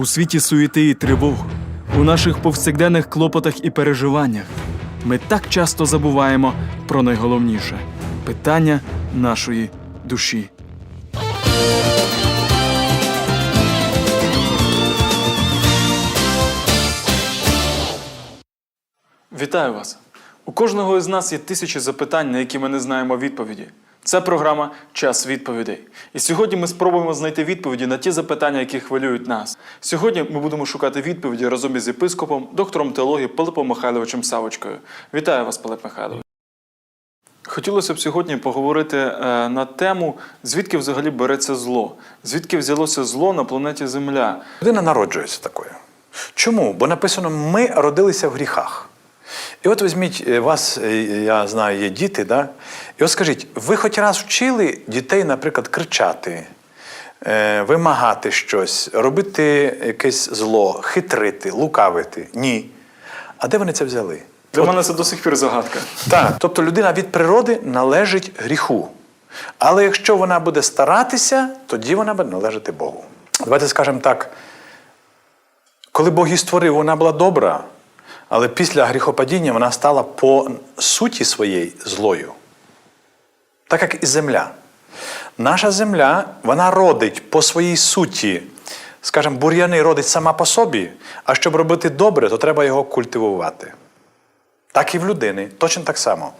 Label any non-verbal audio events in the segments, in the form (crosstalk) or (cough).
У світі суєти і тривог, у наших повсякденних клопотах і переживаннях ми так часто забуваємо про найголовніше питання нашої душі. Вітаю вас! У кожного із нас є тисячі запитань, на які ми не знаємо відповіді. Це програма Час відповідей. І сьогодні ми спробуємо знайти відповіді на ті запитання, які хвилюють нас. Сьогодні ми будемо шукати відповіді разом із єпископом, доктором теології Пилипом Михайловичем Савочкою. Вітаю вас, Пилип Михайлович. Хотілося б сьогодні поговорити е, на тему, звідки взагалі береться зло, звідки взялося зло на планеті Земля. Людина народжується такою. Чому? Бо написано, ми родилися в гріхах. І от візьміть, е, вас, е, я знаю, є діти, да? і от скажіть, ви хоч раз вчили дітей, наприклад, кричати, е, вимагати щось, робити якесь зло, хитрити, лукавити? Ні. А де вони це взяли? Для мене це до сих пір загадка. Так. Тобто людина від природи належить гріху. Але якщо вона буде старатися, тоді вона буде належати Богу. Давайте скажемо так. Коли Бог її створив, вона була добра, але після гріхопадіння вона стала по суті своєї злою. Так як і земля. Наша земля, вона родить по своїй суті, скажімо, бур'яни родить сама по собі, а щоб робити добре, то треба його культивувати. Так і в людини, точно так само.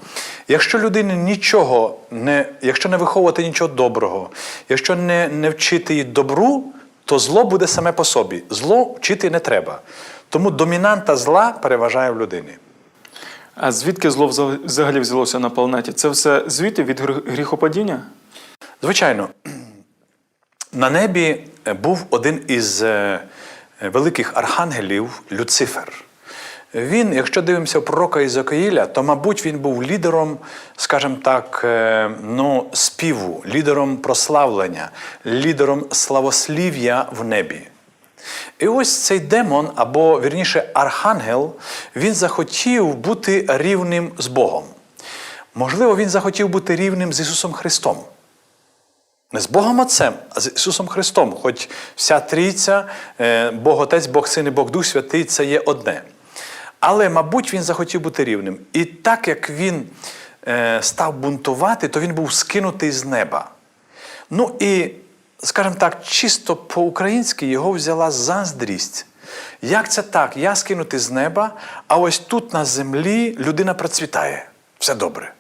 Якщо людині нічого не, якщо не виховувати нічого доброго, якщо не, не вчити її добру, то зло буде саме по собі. Зло вчити не треба. Тому домінанта зла переважає в людині. А звідки зло взагалі взялося на планеті? Це все звідти від гріхопадіння? Звичайно, на небі був один із е, великих архангелів Люцифер. Він, якщо дивимося пророка Ізокаїля, то, мабуть, він був лідером, скажімо так, е, ну, співу, лідером прославлення, лідером славослів'я в небі. І ось цей демон, або вірніше архангел, він захотів бути рівним з Богом. Можливо, він захотів бути рівним з Ісусом Христом. Не з Богом Отцем, а з Ісусом Христом. Хоч вся трійця, е, Бог Отець, Бог Син і Бог Дух Святий це є одне. Але, мабуть, він захотів бути рівним. І так як він е, став бунтувати, то він був скинутий з неба. Ну і, скажімо так, чисто по-українськи його взяла заздрість. Як це так? Я скинутий з неба, а ось тут на землі людина процвітає. Все добре.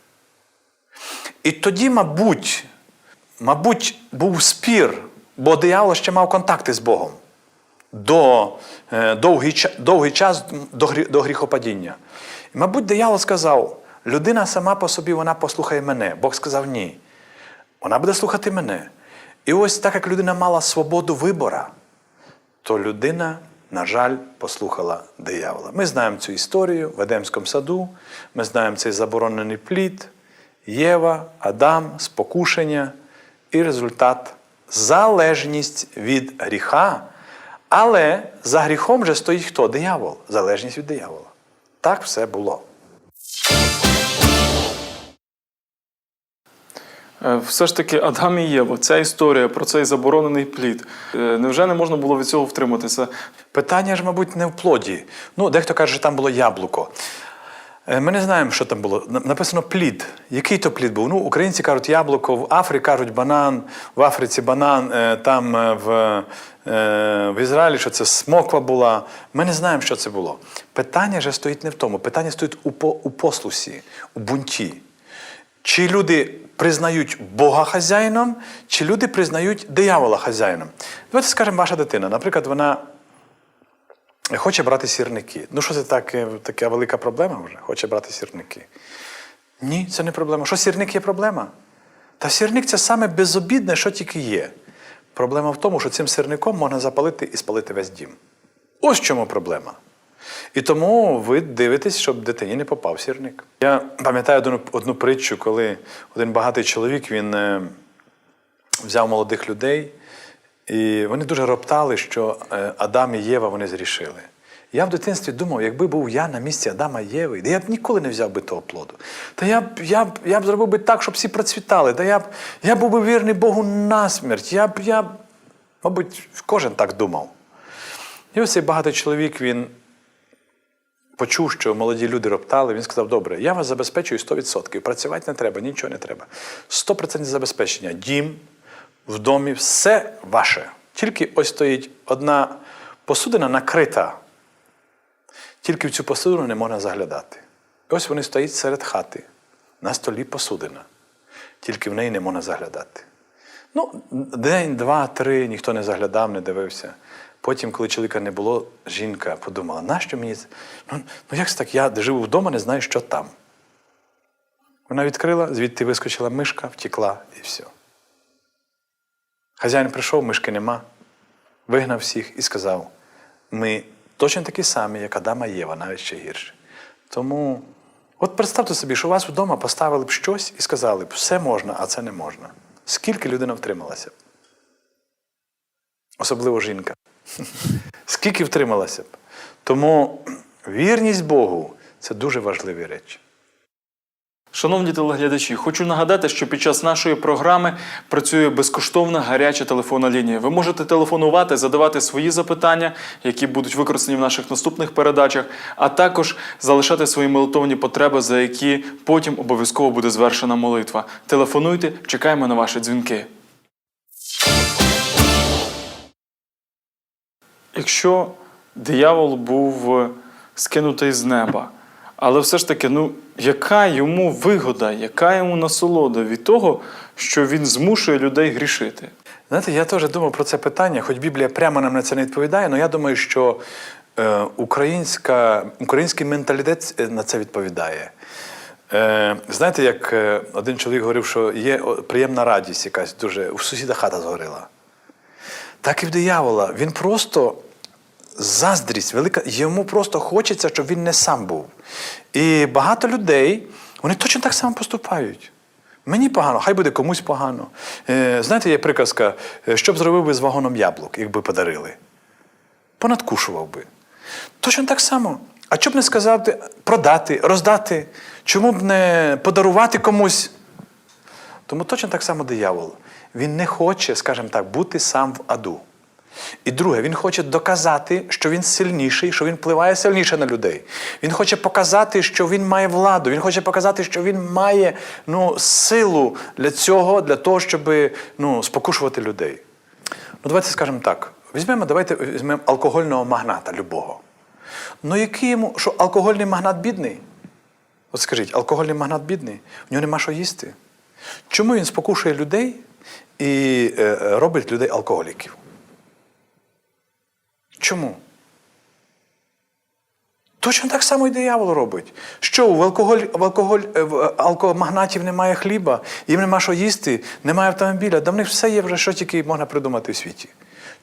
І тоді, мабуть, мабуть, був спір, бо диявол ще мав контакти з Богом до е, довгий, довгий час до, гріхопадіння. І, мабуть, диявол сказав: людина сама по собі вона послухає мене. Бог сказав ні. Вона буде слухати мене. І ось так як людина мала свободу вибора, то людина, на жаль, послухала диявола. Ми знаємо цю історію в Едемському саду, ми знаємо цей заборонений плід, Єва, Адам, спокушення і результат залежність від гріха. Але за гріхом же стоїть хто? Диявол. Залежність від диявола. Так все було. Е, Все ж таки, Адам і Єва, ця історія про цей заборонений плід. Е, Невже не можна було від цього втриматися? Питання ж, мабуть, не в плоді. Ну, дехто каже, що там було яблуко. Е, Ми не знаємо, що там було. Написано плід. Який то плід був? Ну, українці кажуть яблуко, в Африці кажуть банан, в Африці банан, е, там е, в, в Ізраїлі, що це смоква була. Ми не знаємо, що це було. Питання же стоїть не в тому. Питання стоїть у, по- у послусі, у бунті. Чи люди признають Бога хазяїном, чи люди признають диявола хазяїном? Давайте скажемо, ваша дитина, наприклад, вона хоче брати сірники. Ну, що це таке, така велика проблема вже? Хоче брати сірники. Ні, це не проблема. Що сірник є проблема? Та сірник це саме безобідне, що тільки є. Проблема в тому, що цим сірником можна запалити і спалити весь дім. Ось чому проблема. І тому ви дивитесь, щоб дитині не попав сірник. Я пам'ятаю одну, одну притчу, коли один багатий чоловік він е, взяв молодих людей, і вони дуже роптали, що е, Адам і Єва вони зрішили. Я в дитинстві думав, якби був я на місці Адама і Єви, я б ніколи не взяв би того плоду. Та я б, я б, я б зробив би так, щоб всі процвітали. Та я б, я був би вірний Богу насмерть. Я б, я б, мабуть, кожен так думав. І ось цей багатий чоловік, він почув, що молоді люди роптали, він сказав: добре, я вас забезпечую 100%. Працювати не треба, нічого не треба. 100% забезпечення. Дім в домі, все ваше. Тільки ось стоїть одна посудина накрита. Тільки в цю посудину не можна заглядати. І ось вони стоять серед хати. На столі посудина. Тільки в неї не можна заглядати. Ну, день, два, три, ніхто не заглядав, не дивився. Потім, коли чоловіка не було, жінка подумала, нащо мені це? Ну, ну як це так? Я живу вдома, не знаю, що там. Вона відкрила, звідти вискочила мишка, втекла і все. Хазяїн прийшов, мишки нема, вигнав всіх і сказав: ми точно такі самі, як Адама і Єва, навіть ще гірше. Тому, от представте собі, що у вас вдома поставили б щось і сказали б, все можна, а це не можна. Скільки людина втрималася б? Особливо жінка. (laughs) Скільки втрималася б? Тому вірність Богу це дуже важливі речі. Шановні телеглядачі, хочу нагадати, що під час нашої програми працює безкоштовна гаряча телефонна лінія. Ви можете телефонувати, задавати свої запитання, які будуть використані в наших наступних передачах, а також залишати свої молитовні потреби, за які потім обов'язково буде звершена молитва. Телефонуйте, чекаємо на ваші дзвінки. Якщо диявол був скинутий з неба, але все ж таки, ну, яка йому вигода, яка йому насолода від того, що він змушує людей грішити? Знаєте, я теж думав про це питання, хоч Біблія прямо нам на це не відповідає, але я думаю, що е, українська, український менталітет е, на це відповідає. Е, знаєте, як е, один чоловік говорив, що є приємна радість якась дуже, у сусіда хата згорила. Так і в диявола. Він просто заздрість велика, йому просто хочеться, щоб він не сам був. І багато людей, вони точно так само поступають. Мені погано, хай буде комусь погано. Е, знаєте, є приказка, е, що б зробив би з вагоном яблук, якби подарили? Понадкушував би. Точно так само. А чому б не сказати продати, роздати? Чому б не подарувати комусь? Тому точно так само диявол. Він не хоче, скажімо так, бути сам в аду. І друге, він хоче доказати, що він сильніший, що він впливає сильніше на людей. Він хоче показати, що він має владу. Він хоче показати, що він має ну, силу для цього, для того, щоб ну, спокушувати людей. Ну, давайте скажемо так: візьмемо, давайте візьмемо алкогольного магната любого. Ну, який йому, що алкогольний магнат бідний? От скажіть, алкогольний магнат бідний, в нього нема що їсти. Чому він спокушує людей і е, робить людей алкоголіків? Чому? Точно так само і диявол робить. Що в алкоголь, в алкоголь, е, в алкомагнатів немає хліба, їм нема що їсти, немає автомобіля, да в них все є вже, що тільки можна придумати в світі.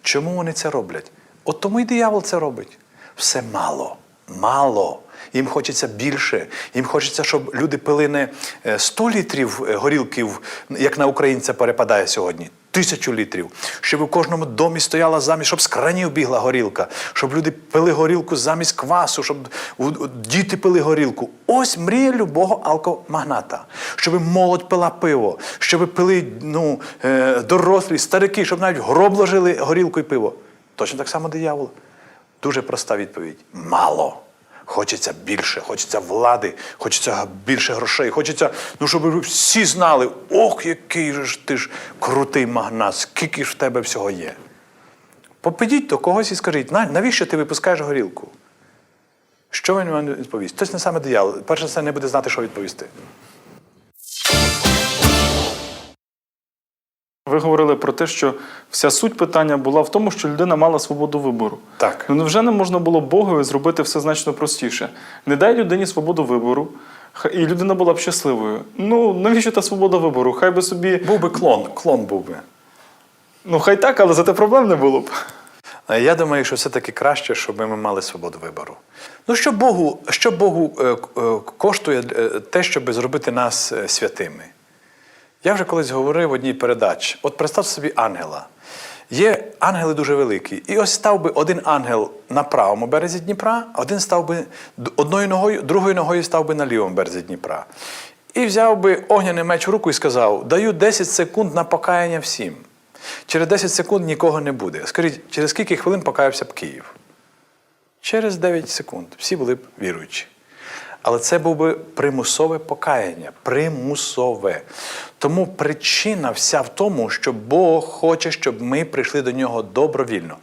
Чому вони це роблять? От тому і диявол це робить. Все мало, мало. Їм хочеться більше. Їм хочеться, щоб люди пили не е, 100 літрів е, горілків, як на українця перепадає сьогодні. Тисячу літрів, щоб у кожному домі стояла замість, щоб з кранів бігла горілка, щоб люди пили горілку замість квасу, щоб діти пили горілку. Ось мрія любого алкомагната, щоб молодь пила пиво, щоб пили ну, е, дорослі, старики, щоб навіть гроб ложили горілку і пиво. Точно так само диявол. Дуже проста відповідь: мало. Хочеться більше, хочеться влади, хочеться більше грошей, хочеться, ну щоб ви всі знали, ох, який ж ти ж крутий магнат, скільки ж в тебе всього є. Попидіть до когось і скажіть, навіщо ти випускаєш горілку? Що він вам відповість? Точно не саме диявол. Перше це не буде знати, що відповісти. Ви говорили про те, що вся суть питання була в тому, що людина мала свободу вибору. Так. Ну невже не можна було Богові зробити все значно простіше? Не дай людині свободу вибору, і людина була б щасливою. Ну навіщо та свобода вибору? Хай би собі. Був би клон, клон був би. Ну хай так, але зате проблем не було б. Я думаю, що все-таки краще, щоб ми мали свободу вибору. Ну, що Богу, що Богу е, е, коштує е, те, щоб зробити нас святими? Я вже колись говорив в одній передачі. От представ собі ангела. Є ангели дуже великі. І ось став би один ангел на правому березі Дніпра, один став би одною ногою, другою ногою став би на лівому березі Дніпра. І взяв би огняний меч в руку і сказав: даю 10 секунд на покаяння всім. Через 10 секунд нікого не буде. Скажіть, через скільки хвилин покаявся б Київ? Через 9 секунд всі були б віруючі. Але це був би примусове покаяння, примусове. Тому причина вся в тому, що Бог хоче, щоб ми прийшли до нього добровільно.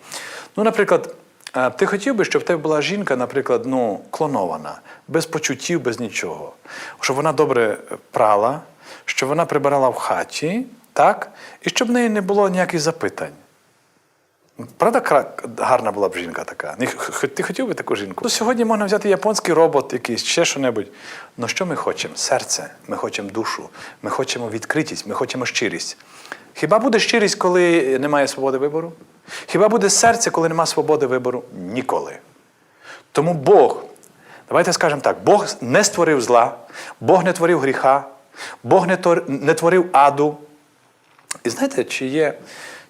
Ну, наприклад, е, ти хотів би, щоб в тебе була жінка, наприклад, ну, клонована, без почуттів, без нічого. Щоб вона добре прала, щоб вона прибирала в хаті, так? і щоб в неї не було ніяких запитань. Правда, гарна була б жінка така? Ти хотів би таку жінку? Ну, сьогодні можна взяти японський робот, якийсь, ще що-небудь. Ну що ми хочемо? Серце, ми хочемо душу, ми хочемо відкритість, ми хочемо щирість. Хіба буде щирість, коли немає свободи вибору? Хіба буде серце, коли немає свободи вибору? Ніколи. Тому Бог, давайте скажемо так: Бог не створив зла, Бог не творив гріха, Бог не творив аду, і знаєте, чи є,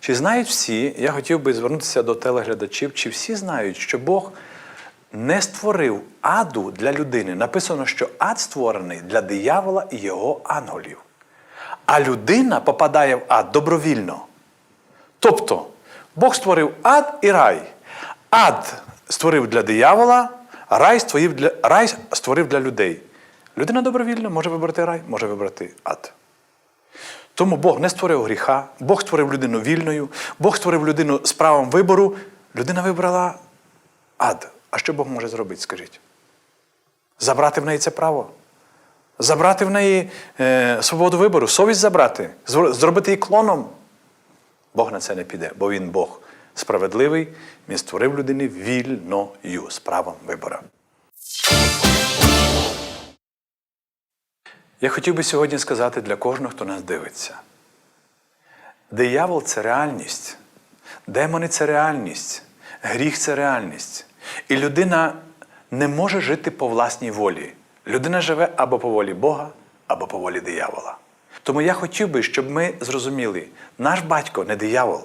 чи знають всі, я хотів би звернутися до телеглядачів, чи всі знають, що Бог не створив аду для людини. Написано, що ад створений для диявола і його ангелів. А людина попадає в ад добровільно. Тобто, Бог створив ад і рай. Ад створив для диявола, рай створив для, рай створив для людей. Людина добровільно може вибрати рай, може вибрати ад. Тому Бог не створив гріха, Бог створив людину вільною, Бог створив людину з правом вибору. Людина вибрала ад. А що Бог може зробити, скажіть? Забрати в неї це право? Забрати в неї е, свободу вибору, совість забрати, зробити її клоном. Бог на це не піде, бо Він Бог справедливий, Він створив людини вільною з правом вибору. Я хотів би сьогодні сказати для кожного, хто нас дивиться. Диявол це реальність, демони це реальність, гріх це реальність. І людина не може жити по власній волі. Людина живе або по волі Бога, або по волі диявола. Тому я хотів би, щоб ми зрозуміли, наш батько не диявол,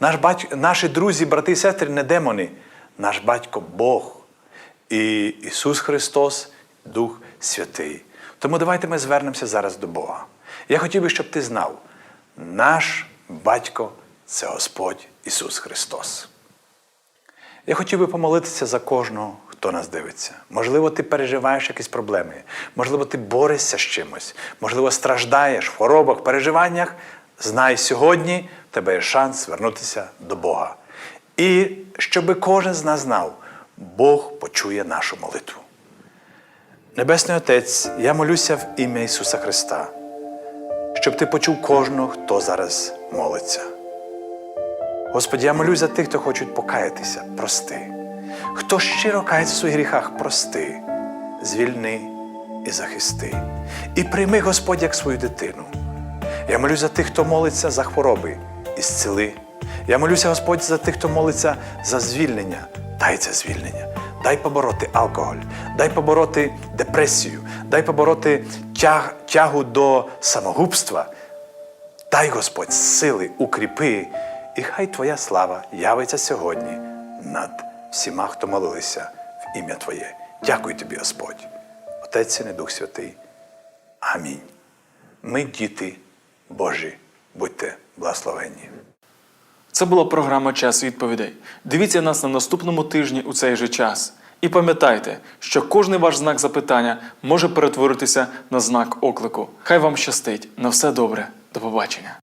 наш батько, наші друзі, брати і сестри не демони, наш батько Бог. І Ісус Христос, Дух Святий. Тому давайте ми звернемося зараз до Бога. Я хотів би, щоб ти знав, наш батько це Господь Ісус Христос. Я хотів би помолитися за кожного, хто нас дивиться. Можливо, ти переживаєш якісь проблеми, можливо, ти борешся з чимось, можливо, страждаєш в хворобах, переживаннях. Знай, сьогодні в тебе є шанс звернутися до Бога. І щоб кожен з нас знав, Бог почує нашу молитву. Небесний Отець, я молюся в ім'я Ісуса Христа, щоб ти почув кожного, хто зараз молиться. Господи, я молюсь за тих, хто хочуть покаятися, прости. Хто щиро кається в своїх гріхах, прости, звільни і захисти. І прийми Господь як свою дитину. Я молюсь за тих, хто молиться за хвороби, і зціли. Я молюся, Господь, за тих, хто молиться за звільнення. Дай це звільнення. Дай побороти алкоголь, дай побороти депресію, дай побороти тяг, тягу до самогубства. Дай Господь сили, укріпи, і хай Твоя слава явиться сьогодні над всіма, хто молилися в ім'я Твоє. Дякую тобі, Господь, Отець і Дух Святий. Амінь. Ми діти Божі, будьте благословенні. Це була програма Час відповідей. Дивіться нас на наступному тижні у цей же час. І пам'ятайте, що кожний ваш знак запитання може перетворитися на знак оклику. Хай вам щастить. На все добре. До побачення.